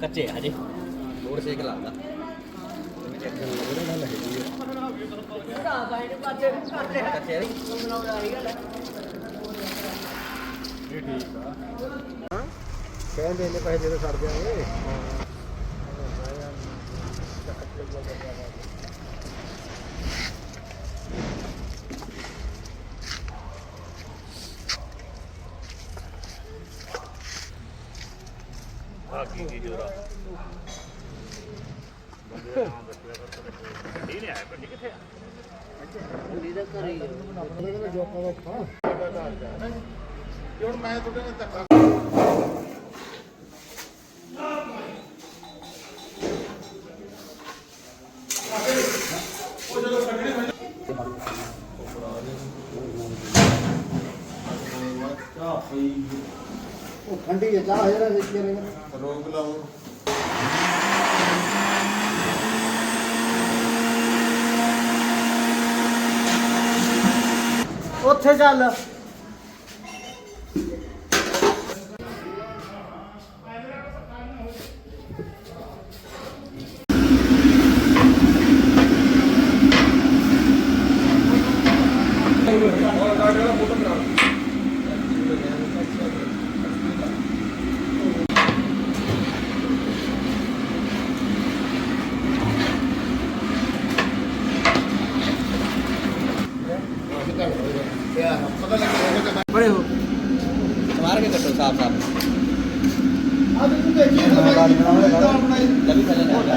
ਕੱਚੇ ਆ ਜੀ ਲੋੜ ਸੇਕ ਲੱਗਦਾ ਕੱਚੇ ਆ। ਜੀ ਕਹਿੰਦੇ ਨੇ ਪੈਸੇ ਜਦੋਂ ਛੱਡ ਦਿਆਂਗੇ ਉਹ ਚਾਹ ਜਿਹੜਾ ਵਿੱਚ ਕੇ ਰੋਕ ਲਾਓ। ਉੱਥੇ ਚੱਲ। ਬੜੇ ਹੋ ਮਾਰ ਕੇ ਕੱਟੋ ਸਾਫ਼ ਸਾਫ਼ ਆ ਤੂੰ ਦੇਖੀ ਬਣਾਈ ਲਵੀ ਥੱਲੇ ਨਾ ਆਉਂਦਾ।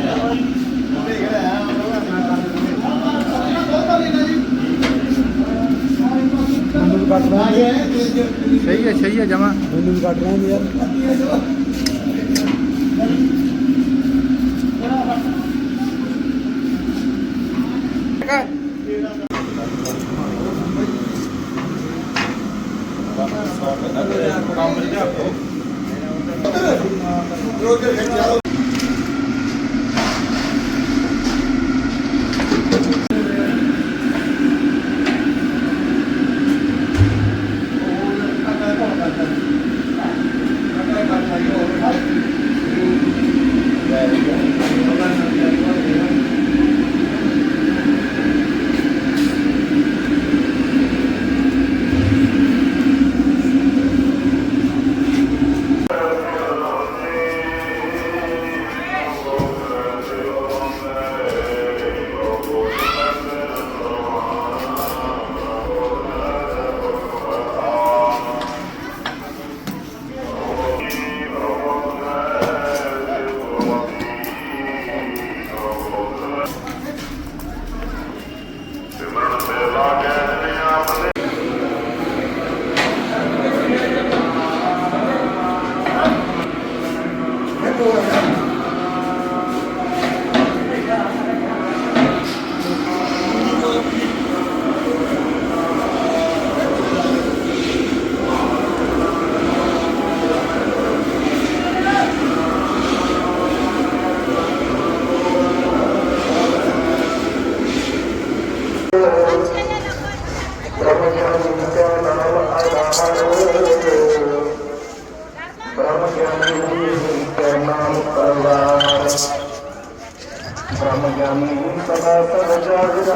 ज्ञानी सदा सद जागृत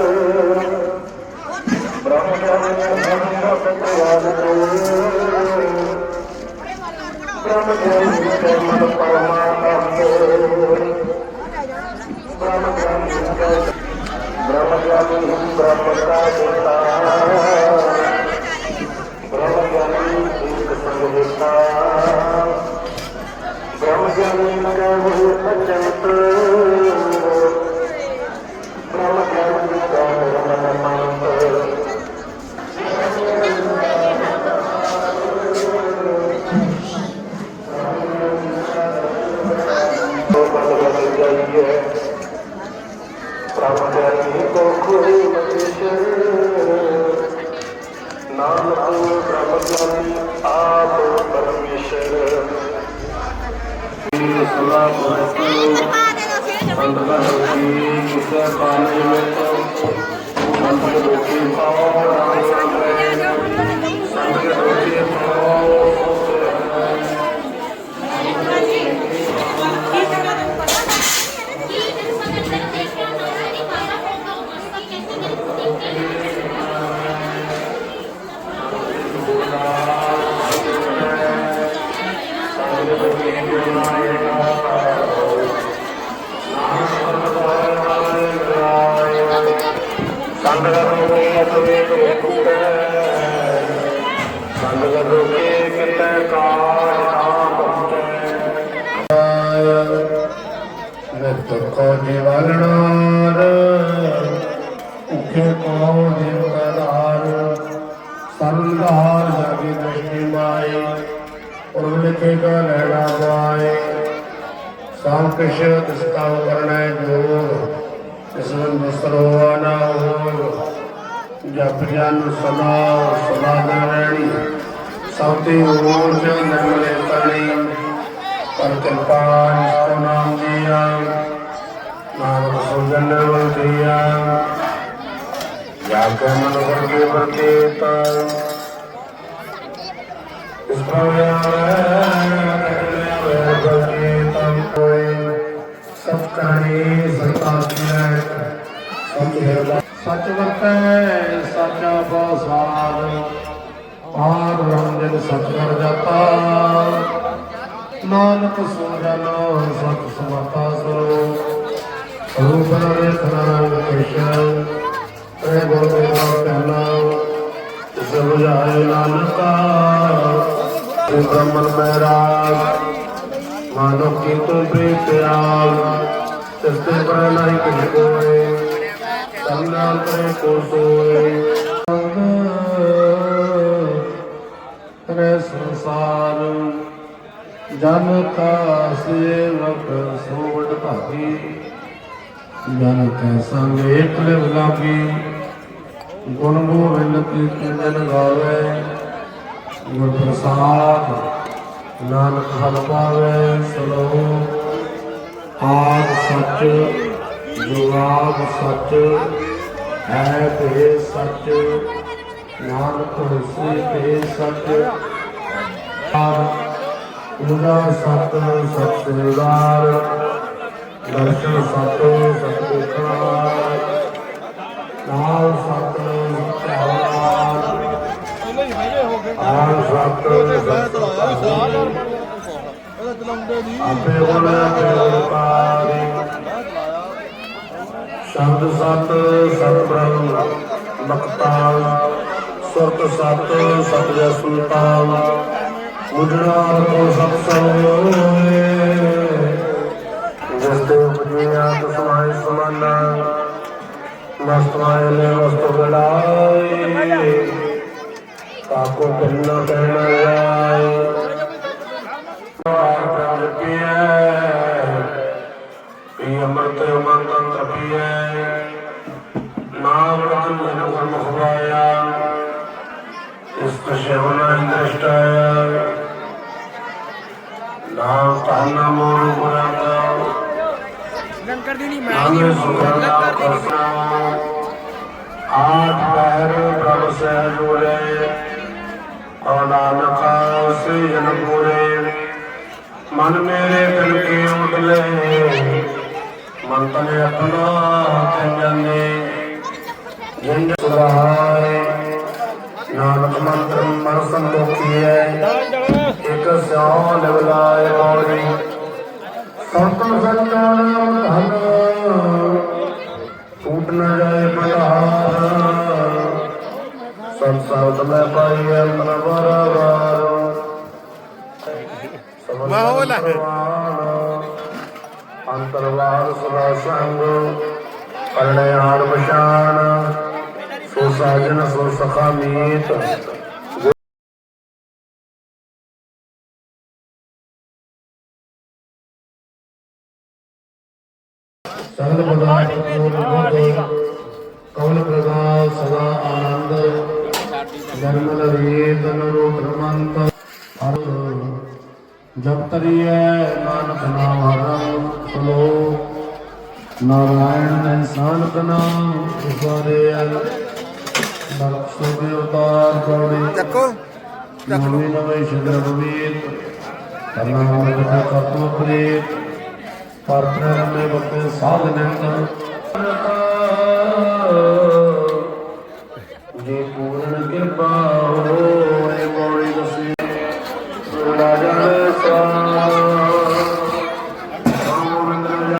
ब्रह्म ज्ञानी ब्रह्म ज्ञानी मन ਆਪ ਪਰਮੇਸ਼ਰ। ਸਲਾਮ ਅੰਦਰ ਹੋਈ ਕਿਸੇ ਪਾਣੀ ਵਿੱਚ ਅੰਦਰ ਹੋਈ ਪਾਉ ਰਾਮ ਰਾਮ ਸੰਗ ਹੋਈ ਪਾਉ ਸੰਗਤ ਰੋਗੀ ਅਤਵੇ ਕੁਟੈ ਸੰਗਤ ਰੋਗੀ ਕਿਤੈ ਕਾਲ ਨਾ ਪਹੁੰਚੈ ਨਿਤ ਕੋ ਨਿਵਰਣਾਰ ਉਖੇ ਕੋ ਨਿਵਰਣਾਰ ਸੰਧਾਰ ਜਾਗੀ ਦ੍ਰਿਸ਼ਟੀ ਮਾਏ ਉਰ ਲਿਖੇ ਕਾ ਲੈਣਾ ਮਾਏ ਸਭ ਕਿਛ ਤਿਸ ਕਾ ਕਰਣੈ ਜੋਗ ਇਸ ਨੂੰ ਸਰੋਆ ਨਾ ਹੋ ਜਪ ਜਨ ਸਦਾ ਸਦਾ ਨਰਣੀ ਸਭ ਤੇ ਹੋਰ ਜਨ ਨਿਰਮਲੇ ਕਰਨੀ ਕਰ ਕਿਰਪਾ ਨਿਸਤੋ ਨਾਮ ਜੀਆ ਨਾਮ ਸੁਜਨ ਵੰਦੀਆ ਜਾ ਕੇ ਮਨ ਵਰਗੇ ਵਰਗੇ ਤਾ ਇਸ ਭਾਵਨਾ ਵੇ ਵਰਗੇ ਤਮ ਕੋਈ ਸਭ ਕਹਾਣੀ ਸੰਤਾ ਕੀਰੈ ਸਭ ਹਿਰਦਾ ਸੱਚ ਵਰਤੈ, ਸੱਚਾ ਬਸਾਰ ਆਰ ਰੰਜਨ ਸਚ ਕਰ ਜਾਤਾ। ਨਾਨਕ ਸੋ ਜਨੋ ਸਤ ਸਮਤਾ ਸੋ ਰੂਪ ਰੇ ਖਨਾਨ ਕਿਸ਼ਨ ਤ੍ਰੇ ਗੁਰ ਦੇ ਪਹਿਲਾ ਤਿਸ ਬੁਝਾਏ ਨਾਨਕਾ ਤੇ ਬ੍ਰਹਮਨ ਮਹਿਰਾਜ ਮਾਨੋ ਕੀ ਤੂੰ ਪ੍ਰੀਤ ਆਲ ਤਿਸ ਤੇ ਪਰ ਨਹੀਂ ਕੁਝ ਕੋਏ ਸੰਨਾਲ ਤੇ ਕੋ ਸੋਏ ਰੇ ਸੰਸਾਰ ਜਨ ਕਾ ਸੇਵਕ ਸੋਵਡ ਭਾਗੀ। ਜਨ ਕੈ ਸੰਗ ਏਕਲੇ ਲਿਵ ਲਾਗੀ। ਗੁਣ ਗੋਬਿੰਦ ਕੀਰਤਨ ਗਾਵੇ। ਗੁਰ ਪ੍ਰਸਾਦ ਨਾਨਕ ਹਲ ਪਾਵੇ। ਸਲੋ ਆਦ ਸੱਚ ਜੁਗਾਦ ਸੱਚ ਹੈ ਤੇ ਸੱਚ ਨਾਨਕ ਹੋਸੀ ਤੇ ਸੱਚ। ਉਹਦਾ ਸਤ ਸਤਿਦਾਰ ਦਰਸ਼ਨ ਸਤ ਸਤਿਕਾਰ ਨਾਲ ਸਤ ਆਨ ਸਤ ਆਪੇ ਗੁਣ ਆਪੇ ਉਪਕਾਰੀ ਸ਼ਬਦ ਸਤ ਸਤ ਬ੍ਰਹਮ ਬਖਤਾਲ ਸੁਰਤ ਸਤ ਸਤ ਸੁਲਤਾਨ ਮੁਜਰਾ ਕੋ ਸਤ ਸੋਏ ਇਸ ਕਸ਼ਵਨਾ ਇੰਦ੍ਰਿਸ਼ਟਾਇਆ ਨਾਮ ਤਾਨਾ ਮੋਰ ਪੁਰਾਤਾ ਲੰਕਰ ਦੀ ਨਹੀਂ ਨਾਮੇ ਸੁਖਨਾ ਕਰਨਾ ਆਠ ਪਹਿਰ ਪ੍ਰਭ ਸਹਿ ਜੁੜੇ ਔ ਨਾਨਕਾ ਸੇ ਜਨ ਪੂਰੇ ਮਨ ਮੇਰੇ ਦਿਲ ਕੇ ਉਡਲੇ ਮਨ ਤਨੇ ਆਪਣਾ ਤੇ ਜਾਣੇ ਨਾਨਕ ਮੰਤਰ ਮਨ ਸੰਤੋਖੀ ਹੈ ਇਕ ਸਿਉ ਲਿਵਲਾਏ ਮੌੜੀ ਸੰਤਨ ਸੰਤਨ ਧਨ। ਟੂਟ ਨ ਜਾਏ ਬਲਾਰ ਸਤ ਸਤ ਮੈਂ ਪਾਈ ਅੰਤਰ ਬਰਬਾਰ। ਮਾਹੌਲ ਹੈ। ਅੰਤਰਵਾਲ ਸਦਾ ਸੰਗ। ਪਰਣਿਆਣ ਪਛਾਣ। ਸੋ ਸਾਜਨ ਸੋ ਸਖਾ ਮੀਤ ਸਗਲ ਪਦਾਰਥ ਪੂਰਨ ਬੁੱਧ ਕਵਲ ਪ੍ਰਗਾਸ ਸਦਾ ਆਨੰਦ ਜਨਮਲ ਰੀਤ ਨਰੂਪ ਰਮੰਤ ਹਰ ਜਪ ਤਰੀਐ ਨਾਨਕ ਨਾਮ ਹਰਮ ਸਲੋ ਨਾਰਾਇਣ ਨੇ ਸਾਨਕ ਨਾਮ ਉਸਾਰੇ ਨਰਕ ਸੋਗੇ ਉਤਾਰ ਪੌੜੀ ਚੱਕੋ। ਨਵੇਂ ਨਵੇਂ ਸ਼ਬਦ ਬਵੀਤ ਨਾਮ ਜਪ ਕਰਤੋ ਪ੍ਰੀਤ ਪਰ ਪ੍ਰੇਮ ਮੇ ਸਾਧ ਨਿੰਦ ਜੇ ਪੂਰਨ ਕਿਰਪਾ